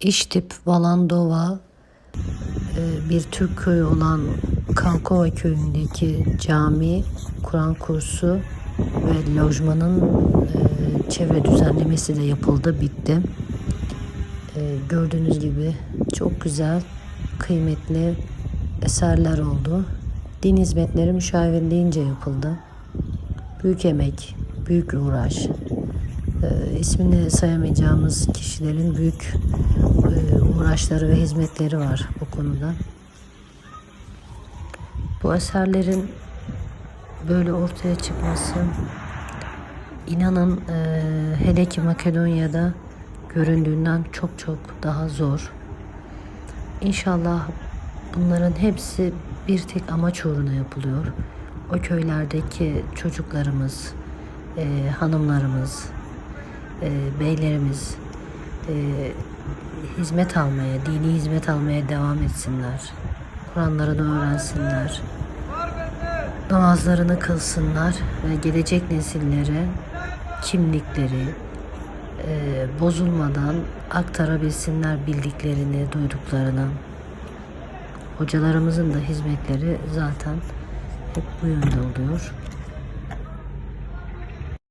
İştip Valandova e, bir Türk köyü olan Kalkova köyündeki cami, Kur'an kursu ve lojmanın e, çevre düzenlemesi de yapıldı, bitti. E, Gördüğünüz gibi çok güzel, kıymetli eserler oldu. Din hizmetleri müşavirliğince yapıldı. Büyük emek, büyük uğraş. E, ismini sayamayacağımız kişilerin büyük e, uğraşları ve hizmetleri var bu konuda. Bu eserlerin böyle ortaya çıkması inanın e, hele ki Makedonya'da göründüğünden çok çok daha zor. İnşallah bunların hepsi bir tek amaç uğruna yapılıyor. O köylerdeki çocuklarımız, e, hanımlarımız, e, beylerimiz e, hizmet almaya, dini hizmet almaya devam etsinler. Kur'anlarını öğrensinler. Namazlarını kılsınlar ve gelecek nesillere kimlikleri e, bozulmadan aktarabilsinler bildiklerini, duyduklarını. Hocalarımızın da hizmetleri zaten hep bu yönde oluyor.